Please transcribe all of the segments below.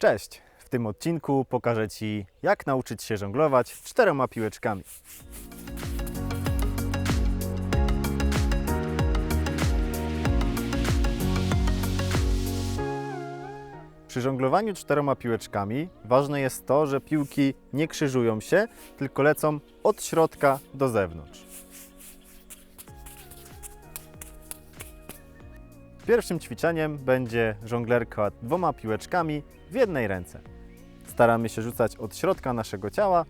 Cześć! W tym odcinku pokażę Ci, jak nauczyć się żonglować czterema piłeczkami. Przy żonglowaniu czterema piłeczkami ważne jest to, że piłki nie krzyżują się, tylko lecą od środka do zewnątrz. Pierwszym ćwiczeniem będzie żonglerka dwoma piłeczkami w jednej ręce. Staramy się rzucać od środka naszego ciała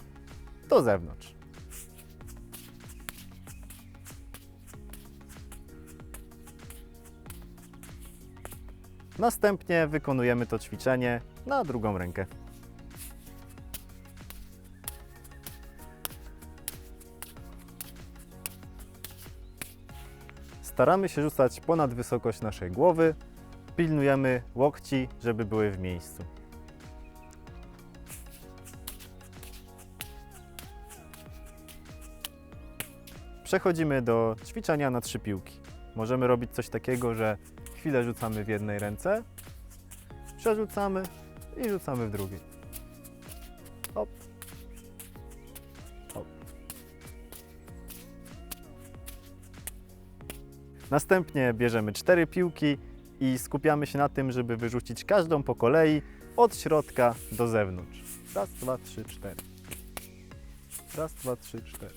do zewnątrz. Następnie wykonujemy to ćwiczenie na drugą rękę. Staramy się rzucać ponad wysokość naszej głowy. Pilnujemy łokci, żeby były w miejscu. Przechodzimy do ćwiczenia na trzy piłki. Możemy robić coś takiego, że chwilę rzucamy w jednej ręce, przerzucamy i rzucamy w drugiej. Następnie bierzemy cztery piłki i skupiamy się na tym, żeby wyrzucić każdą po kolei od środka do zewnątrz. Raz, dwa, trzy, cztery. Raz, dwa, trzy, cztery.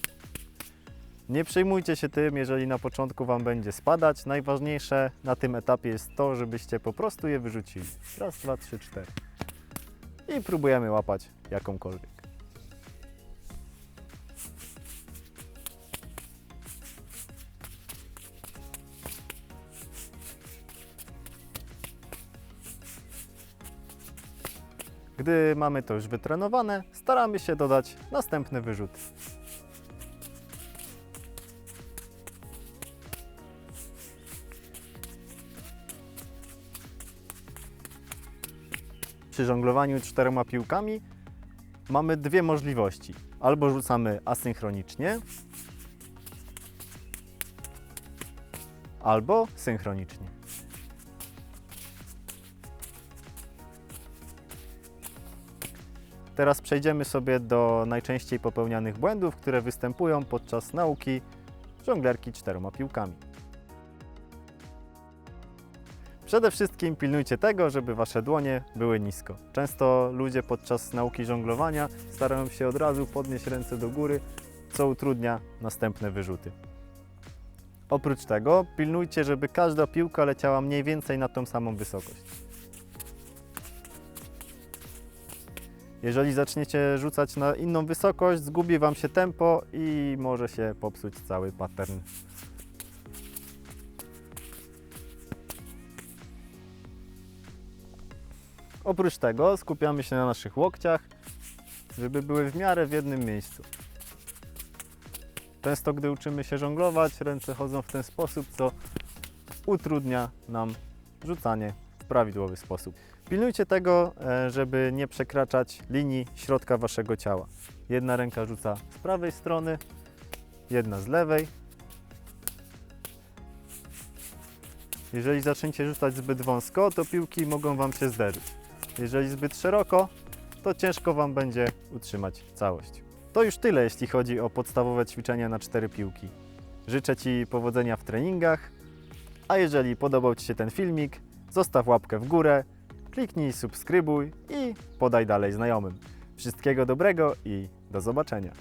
Nie przejmujcie się tym, jeżeli na początku Wam będzie spadać. Najważniejsze na tym etapie jest to, żebyście po prostu je wyrzucili. Raz, dwa, trzy, cztery. I próbujemy łapać jakąkolwiek. Gdy mamy to już wytrenowane, staramy się dodać następny wyrzut. Przy żonglowaniu czterema piłkami mamy dwie możliwości. Albo rzucamy asynchronicznie, albo synchronicznie. Teraz przejdziemy sobie do najczęściej popełnianych błędów, które występują podczas nauki żonglerki czterema piłkami. Przede wszystkim pilnujcie tego, żeby Wasze dłonie były nisko. Często ludzie podczas nauki żonglowania starają się od razu podnieść ręce do góry, co utrudnia następne wyrzuty. Oprócz tego pilnujcie, żeby każda piłka leciała mniej więcej na tą samą wysokość. Jeżeli zaczniecie rzucać na inną wysokość, zgubi Wam się tempo i może się popsuć cały pattern. Oprócz tego skupiamy się na naszych łokciach, żeby były w miarę w jednym miejscu. Często, gdy uczymy się żonglować, ręce chodzą w ten sposób, co utrudnia nam rzucanie w prawidłowy sposób. Pilnujcie tego, e, żeby nie przekraczać linii środka waszego ciała. Jedna ręka rzuca z prawej strony, jedna z lewej. Jeżeli zaczniecie rzucać zbyt wąsko, to piłki mogą wam się zderzyć. Jeżeli zbyt szeroko, to ciężko wam będzie utrzymać całość. To już tyle, jeśli chodzi o podstawowe ćwiczenia na cztery piłki. Życzę Ci powodzenia w treningach, a jeżeli podobał Ci się ten filmik, zostaw łapkę w górę, kliknij subskrybuj i podaj dalej znajomym. Wszystkiego dobrego i do zobaczenia.